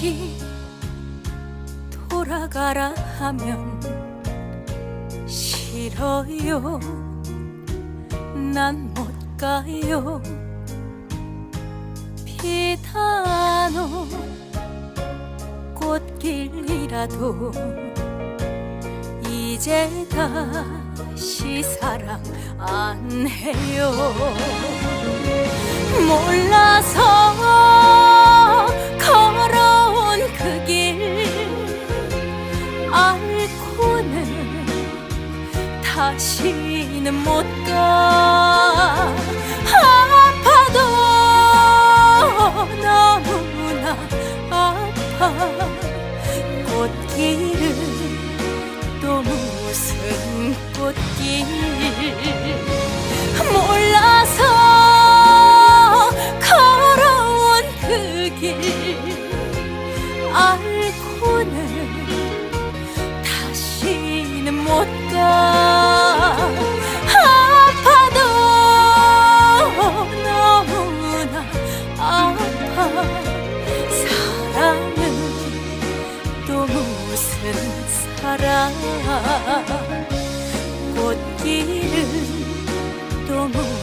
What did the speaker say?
다시 돌아가라 하면 싫어요. 난 못 가요. 옷 꽃길이라도 이제 다시 사랑 안 해요. 몰라서 다시는 못 가. 아파도 너무나 아파. 꽃길은 또 무슨 꽃길. 알아 꽃길은 또 무.